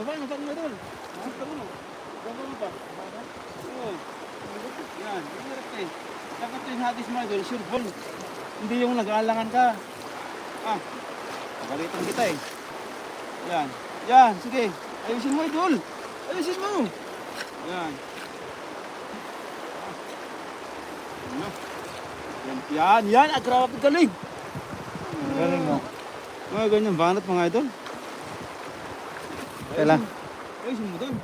Baba mo, baba mo idol. Baba mo. Baba mo pa. Oo. Yan, hirap eh. Dapat yung hadis mo idol, sure ball. Hindi yung nag-aalangan ka. Ah, pagalitan kita eh. Yan. Yan, sige. Ayusin mo idol. Ayusin mo. Yan. Ano? Yan, yan, yan. Ah, grabe galing. Galing mo. Mga ganyan, banat mga idol. Kailan? Ayusin mo doon.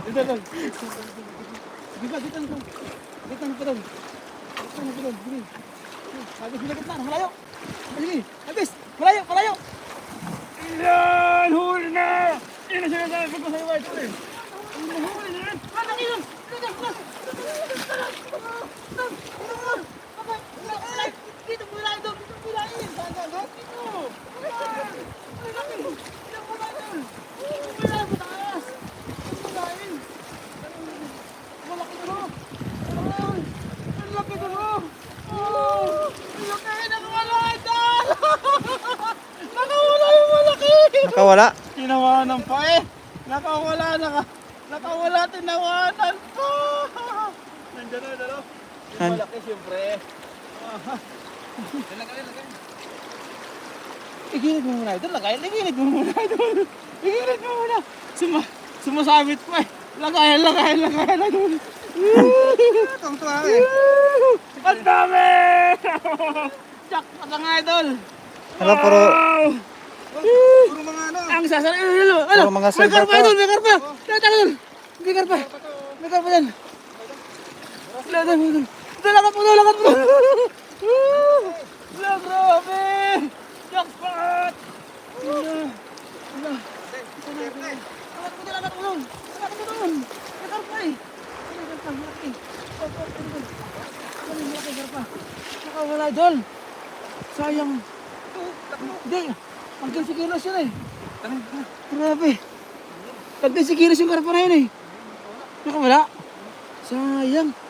Dito, doon. Sige pa, dito doon. Dito na pa doon. Dito na pa doon. Sige. Agis, bilagit na. Malayo. Yan! Huli na! Iyo, idol eh. Huli na! Anak yun! Dito, dito. Dito! Dito idol! Saan ka? Dito! Ay, laki mo! Dito mo na idol! Dito mo na mataas! Dito mo na idol! Malaki dulo! Ay! Ang laki dulo! Oh! Ang laki! Nakawala idol! Nakawala yung malaki! Nakawala? Tinawanan pa eh! Nakawala! Naka, nakawala! Tinawanan pa! Nandiyan na, dalo. Yung malaki siyempre. Lagay, lagay. Igilid mo muna ito. Lagay, igilid mo muna ito. Igilid mo muna. Suma, sumasabit pa eh. Lagay, lagay, lagay, lagay. Tungtuwa eh. Ang dami! Jackpot ang idol! Ano, puro, Wow! Mga ano. Ang sasara, ano, ano, ano? Puro mga May karpa pa. idol, may karpa! Tata idol! May karpa! May karpa yan! Wala, wala, wala. Dalakat mo, dalakat mo! Wala, grabe! Jackpot! Wala, wala. Dalakat mo, dalakat mo doon! Dalakat mo doon! May karpa eh! May karpa, malaki. Ano, malaki karpa. Nakawala idol! Sayang. Hindi. Hanggang si Kilos yun eh. Grabe. Hanggang si Kilos yung yun eh. Nakawala. Sayang.